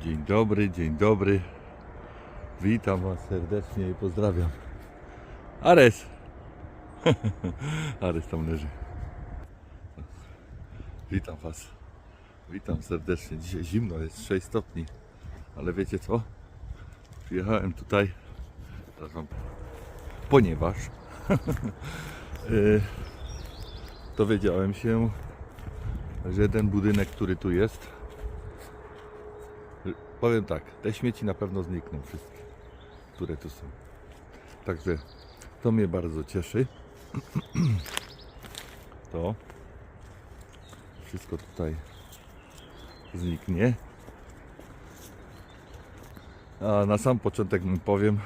Dzień dobry, dzień dobry. Witam Was serdecznie i pozdrawiam. Ares! Ares tam leży. Witam Was. Witam serdecznie. Dzisiaj zimno, jest 6 stopni. Ale wiecie co? Przyjechałem tutaj, ponieważ y, dowiedziałem się, że ten budynek, który tu jest, Powiem tak, te śmieci na pewno znikną wszystkie, które tu są. Także to mnie bardzo cieszy. To wszystko tutaj zniknie. A na sam początek powiem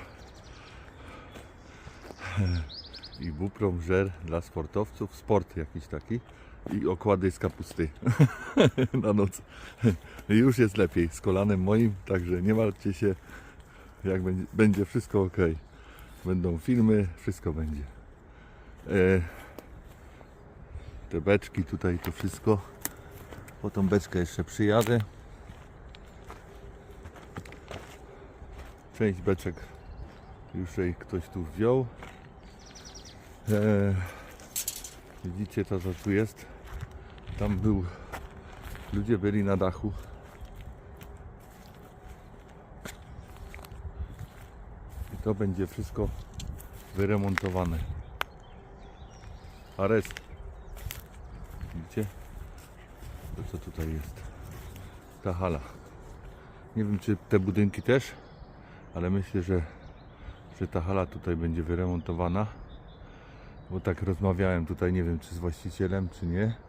i buprom żer dla sportowców, sport jakiś taki i okłady z kapusty na noc. Już jest lepiej z kolanem moim, także nie martwcie się, jak będzie, będzie wszystko ok. Będą filmy, wszystko będzie. E, te beczki tutaj, to wszystko. Po tą beczkę jeszcze przyjadę. Część beczek już jej ktoś tu wziął. E, widzicie to, co tu jest? Tam był, ludzie byli na dachu. I to będzie wszystko wyremontowane. Ares. Widzicie? To co tutaj jest? Ta hala. Nie wiem czy te budynki też, ale myślę, że, że ta hala tutaj będzie wyremontowana. Bo tak rozmawiałem tutaj, nie wiem czy z właścicielem, czy nie.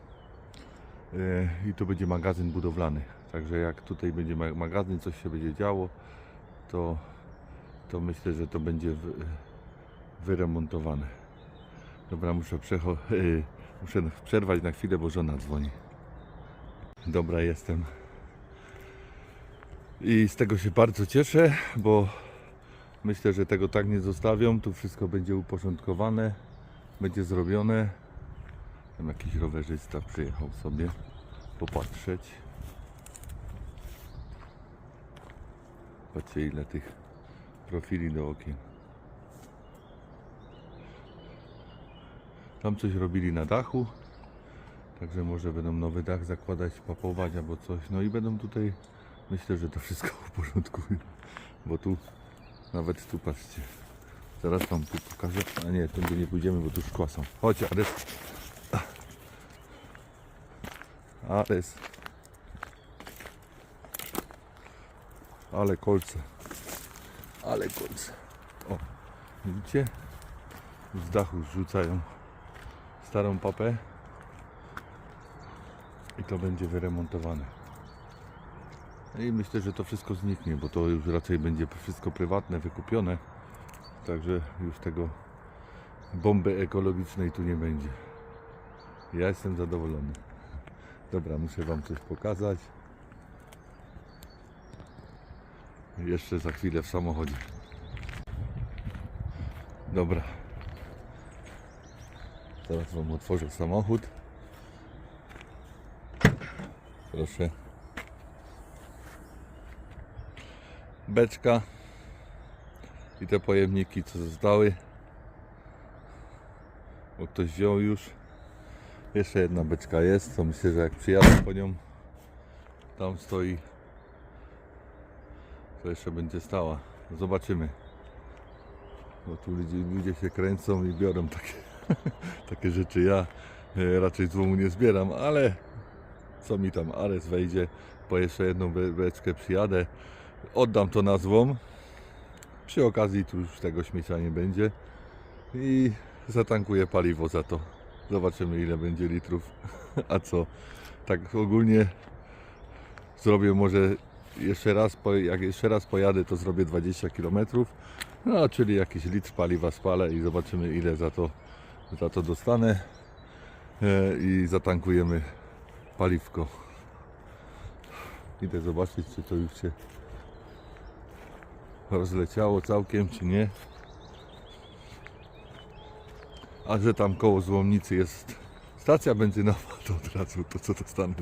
E, I to będzie magazyn budowlany. Także jak tutaj będzie ma- magazyn, coś się będzie działo, to, to myślę, że to będzie wy, wyremontowane. Dobra, muszę, e, muszę przerwać na chwilę, bo żona dzwoni. Dobra, jestem. I z tego się bardzo cieszę, bo myślę, że tego tak nie zostawią. Tu wszystko będzie uporządkowane, będzie zrobione. Tam jakiś rowerzysta przyjechał sobie popatrzeć. Patrzcie ile tych profili do okien. Tam coś robili na dachu. Także może będą nowy dach zakładać, papować albo coś. No i będą tutaj, myślę, że to wszystko uporządkują. Bo tu, nawet tu patrzcie. Zaraz wam tu pokażę. A nie, tędy nie pójdziemy, bo tu szkła są. Chodź, Ades. Ades. Ale kolce. Ale kolce. O, widzicie? Z dachu zrzucają starą papę. I to będzie wyremontowane. No I myślę, że to wszystko zniknie, bo to już raczej będzie wszystko prywatne, wykupione. Także już tego bomby ekologicznej tu nie będzie. Ja jestem zadowolony. Dobra, muszę Wam coś pokazać. Jeszcze za chwilę w samochodzie. Dobra. Teraz Wam otworzę samochód. Proszę. Beczka i te pojemniki, co zostały. Bo ktoś wziął już. Jeszcze jedna beczka jest, to myślę, że jak przyjadę po nią, tam stoi, to jeszcze będzie stała. Zobaczymy. Bo tu ludzie, ludzie się kręcą i biorą takie, takie rzeczy. Ja e, raczej złomu nie zbieram, ale co mi tam, Ares wejdzie, po jeszcze jedną be- beczkę przyjadę, oddam to na złom. Przy okazji tu już tego śmiecia nie będzie i zatankuję paliwo za to. Zobaczymy ile będzie litrów. A co? Tak ogólnie zrobię może jeszcze raz, jak jeszcze raz pojadę, to zrobię 20 km. No, czyli jakiś litr paliwa spalę i zobaczymy ile za to, za to dostanę. E, I zatankujemy paliwko. Idę zobaczyć, czy to już się rozleciało całkiem, czy nie. A że tam koło złomnicy jest stacja benzynowa, to od razu to co dostanę,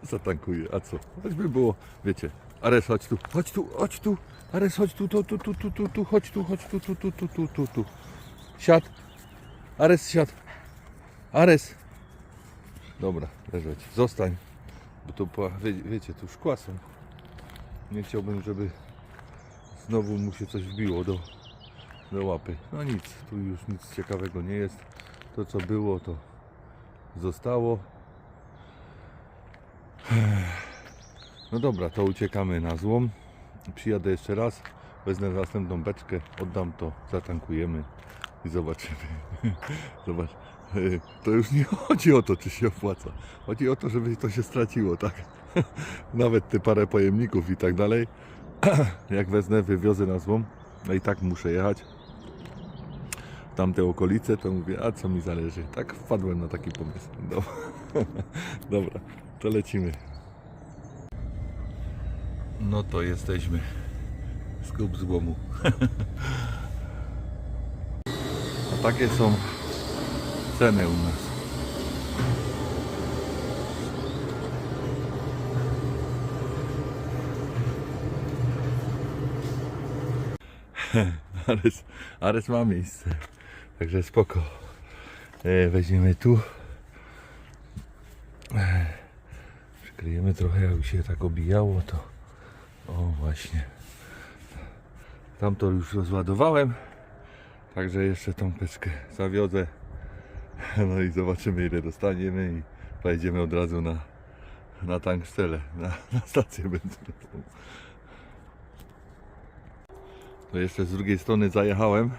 to zatankuję. A co? Choćby było, wiecie, Ares, chodź tu, chodź tu, chodź tu. Ares, chodź tu, tu, tu, tu, tu, tu, chodź tu, chodź tu, tu, tu, tu, tu, tu, tu. Siad. Ares, siad. Ares. Dobra, leżeć. Zostań. Bo to, po- wie, wiecie, tu szkła są. Nie chciałbym, żeby znowu mu się coś wbiło do, do łapy. No nic, tu już nic ciekawego nie jest. To co było, to zostało. No dobra, to uciekamy na złom. Przyjadę jeszcze raz, wezmę następną beczkę, oddam to, zatankujemy i zobaczymy. Zobacz, to już nie chodzi o to, czy się opłaca. Chodzi o to, żeby to się straciło, tak? Nawet te parę pojemników i tak dalej. Jak wezmę, wywiozę na złom, no i tak muszę jechać tamte okolice, to mówię, a co mi zależy. Tak wpadłem na taki pomysł. Dobra, Dobra to lecimy. No to jesteśmy. Skup złomu. A takie są ceny u nas. Ares, Ares ma miejsce. Także spoko. E, weźmiemy tu. E, przykryjemy trochę, jakby się tak obijało, to o właśnie. Tam to już rozładowałem. Także jeszcze tą peczkę zawiodę. No i zobaczymy ile dostaniemy i pojedziemy od razu na, na tankstelle, na, na stację benzynową. To jeszcze z drugiej strony zajechałem.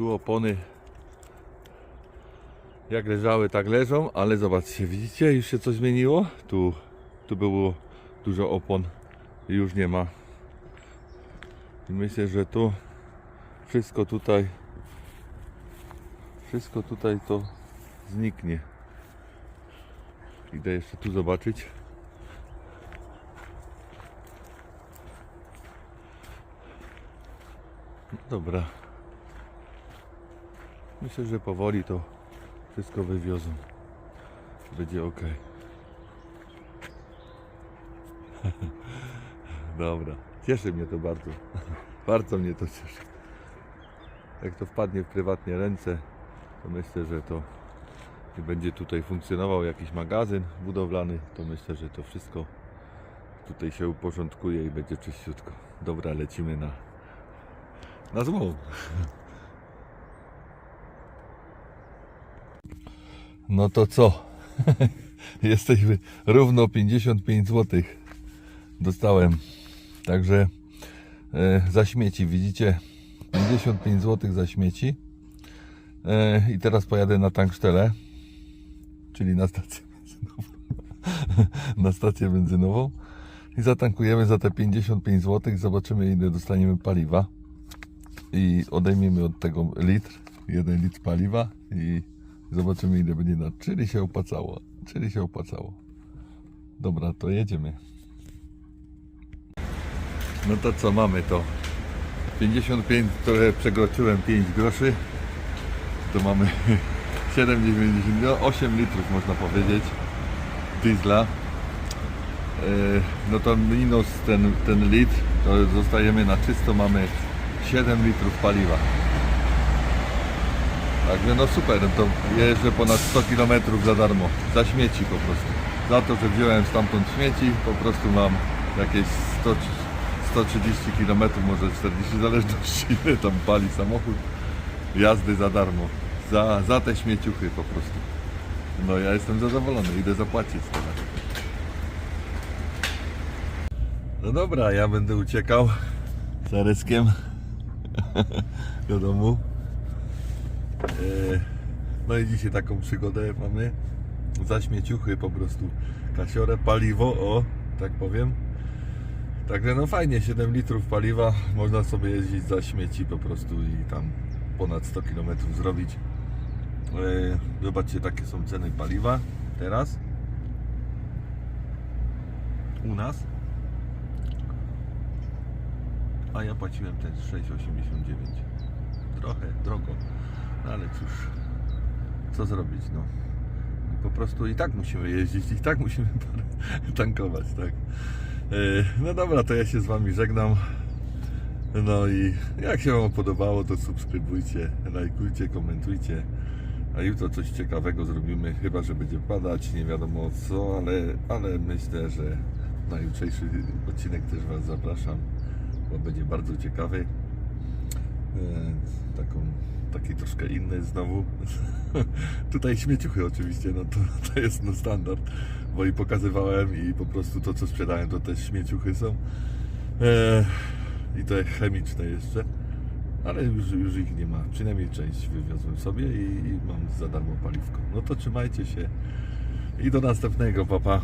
Tu opony jak leżały, tak leżą, ale zobaczcie, widzicie, już się coś zmieniło. Tu, tu było dużo opon, już nie ma. I myślę, że tu wszystko tutaj, wszystko tutaj to zniknie. Idę jeszcze tu zobaczyć. Dobra. Myślę, że powoli to wszystko wywiozą. Będzie ok. Dobra. Cieszy mnie to bardzo. bardzo mnie to cieszy. Jak to wpadnie w prywatnie ręce, to myślę, że to będzie tutaj funkcjonował jakiś magazyn budowlany, to myślę, że to wszystko tutaj się uporządkuje i będzie czyściutko. Dobra, lecimy na na złą. No to co? Jesteśmy równo 55 zł. Dostałem. Także e, za śmieci, widzicie? 55 zł za śmieci. E, I teraz pojadę na tanksztelę, czyli na stację benzynową. na stację benzynową. I zatankujemy za te 55 zł. Zobaczymy ile dostaniemy paliwa i odejmiemy od tego litr, jeden litr paliwa i zobaczymy ile będzie na, czyli się opłacało, czyli się opłacało. Dobra, to jedziemy. No to co mamy to? 55, trochę przekroczyłem 5 groszy. To mamy 7,90, no 8 litrów można powiedzieć diesla. E, No to minus ten, ten litr, to zostajemy na czysto, mamy 7 litrów paliwa. Także no super, to jeżdżę ponad 100 km za darmo, za śmieci po prostu. Za to, że wziąłem stamtąd śmieci, po prostu mam jakieś 100, 130 km, może 40, w zależności ile tam pali samochód. Jazdy za darmo, za, za te śmieciuchy po prostu. No ja jestem zadowolony, idę zapłacić teraz. No dobra, ja będę uciekał z Areskiem do domu. E, No i dzisiaj taką przygodę mamy. Za śmieciuchy po prostu. Kasiorę, paliwo, o, tak powiem. Także no fajnie, 7 litrów paliwa. Można sobie jeździć za śmieci po prostu i tam ponad 100 km zrobić. E, Zobaczcie, takie są ceny paliwa teraz. U nas. A ja płaciłem ten 6,89. Trochę drogo, ale cóż, co zrobić, no. Po prostu i tak musimy jeździć, i tak musimy tankować, tak. No dobra, to ja się z Wami żegnam. No i jak się Wam podobało, to subskrybujcie, lajkujcie, komentujcie. A jutro coś ciekawego zrobimy, chyba że będzie padać, nie wiadomo co, ale, ale myślę, że na jutrzejszy odcinek też Was zapraszam, bo będzie bardzo ciekawy. E, taką, taki troszkę inny znowu. Tutaj śmieciuchy oczywiście, no to, to jest no standard, bo i pokazywałem i po prostu to co sprzedałem to też śmieciuchy są. E, I te chemiczne jeszcze, ale już, już ich nie ma. Przynajmniej część wywiozłem sobie i, i mam za darmo paliwko. No to trzymajcie się i do następnego, papa. Pa.